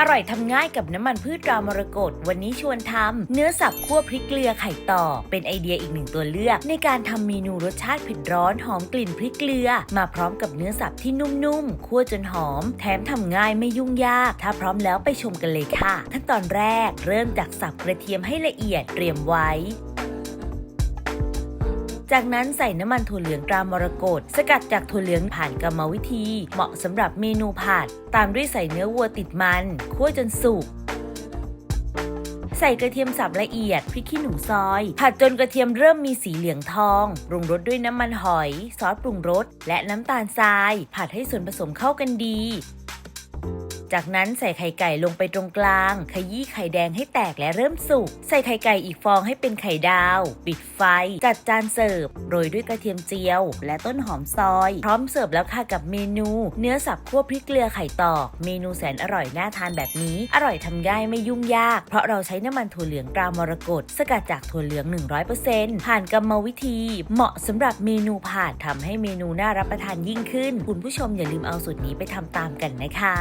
อร่อยทำง่ายกับน้ำมันพืชรามรกตวันนี้ชวนทำเนื้อสับคั่วพริกเกลือไข่ต่อ เป็นไอเดียอีกหนึ่งตัวเลือก ในการทำเมนูรสชาติเผ็ดร้อนหอมกลิ่นพริกเกลือ มาพร้อมกับเนื้อสับที่นุ่มๆคั่วจนหอม แถมทำง่ายไม่ยุ่งยาก ถ้าพร้อมแล้วไปชมกันเลยค่ะ ขั้นตอนแรกเริ่มจากสับกระเทียมให้ละเอียดเตรียมไว้ จากนั้นใส่น้ำมันถั่วเหลืองตรามรกตสกัดจากถั่วเหลืองผ่านกรรมวิธี เหมาะสำหรับเมนูผัด ตามด้วยใส่เนื้อวัวติดมันคั่วจนสุกใส่กระเทียมสับละเอียดพริกขี้หนูซอย ผัดจนกระเทียมเริ่มมีสีเหลืองทองปรุงรสด้วยน้ำมันหอย ซอสปรุงรสและน้ำตาลทราย ผัดให้ส่วนผสมเข้ากันดี จากนั้นใส่ไข่ไก่ลงไปตรงกลาง ขยี้ไข่แดงให้แตกและเริ่มสุก ใส่ไข่ไก่อีกฟองให้เป็นไข่ดาว ปิดไฟ จัดจานเสิร์ฟ โรยด้วยกระเทียมเจียว และต้นหอมซอย พร้อมเสิร์ฟแล้วค่ะกับเมนู เนื้อสับคั่วพริกเกลือไข่ตอก เมนูแสนอร่อยน่าทานแบบนี้ อร่อยทำง่ายไม่ยุ่งยาก เพราะเราใช้น้ำมันถั่วเหลืองตรามรกตสกัดจากถั่วเหลือง 100%ผ่านกรรมวิธี เหมาะสำหรับเมนูผัดทำให้เมนูน่ารับประทานยิ่งขึ้น คุณผู้ชมอย่าลืมเอาสูตรนี้ไปทำตามกันนะคะ